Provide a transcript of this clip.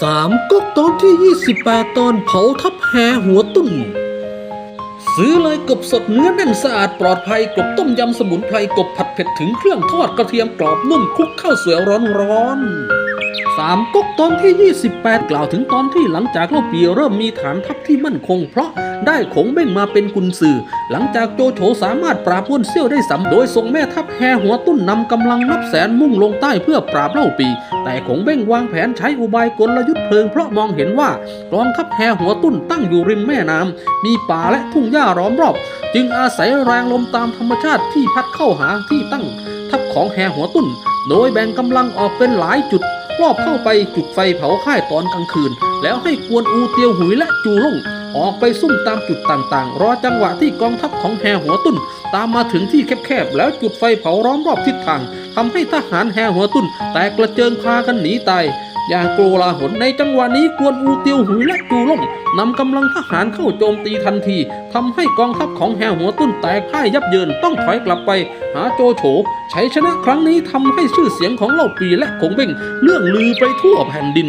สามก๊กตอนที่ 28 ตอนเผาทับแหหัวตุ้นซื้อเลยกบสดเนื้อแน่นสะอาดปลอดภัยกบต้มยำสมุนไพรกบผัดเผ็ดถึงเครื่องทอดกระเทียมกรอบนุ่มคลุกข้าวสวยร้อนร้อน สามก๊กตอนที่ 28 กล่าวถึงตอนที่หลังจากเล่าปีเริ่มมีฐานทัพที่มั่นคง เพราะได้ขงเบ้งมาเป็นกุนซือ หลังจากโจโฉสามารถปราบม้นเซี่ยวได้สำโดยส่งแม่ทัพแฮหัวตุ้นนำกำลังนับแสนมุ่งลงใต้เพื่อปราบเล่าปี แต่ขงเบ้งวางแผนใช้อุบายกลยุทธ์เพลิงเพราะมองเห็นว่ากองทัพแฮหัวตุ้นตั้งอยู่ริมแม่น้ำมีป่าและทุ่งหญ้าล้อมรอบ จึงอาศัยแรงลมตามธรรมชาติที่พัดเข้าหาที่ตั้งทัพของแฮหัวตุ้น โดยแบ่งกำลังออกเป็นหลายจุด รอบเข้าไปจุดไฟเผาค่ายตอนกลางคืน แล้วให้กวนอูเตียวหุยและจูล่งออกไปซุ่มตามจุดต่างๆ รอจังหวะที่กองทัพของแฮหัวตุนตามมาถึงที่แคบๆ แล้วจุดไฟเผาร้อมรอบทิศทางทำให้ทหารแฮหัวตุนแตกกระเจิงพากันหนีตาย อย่างโกลาหลในจังหวะนี้กวนอูเตียวหุยและจูล่งนำกำลังทหารเข้าโจมตีทันทีทำให้กองทัพของแฮหัวตุ้นแตกพ่ายยับเยินต้องถอยกลับไป หาโจโฉชัยชนะครั้งนี้ทำให้ชื่อเสียงของเล่าปีและคงเบ่งเลื่องลือไปทั่วแผ่นดิน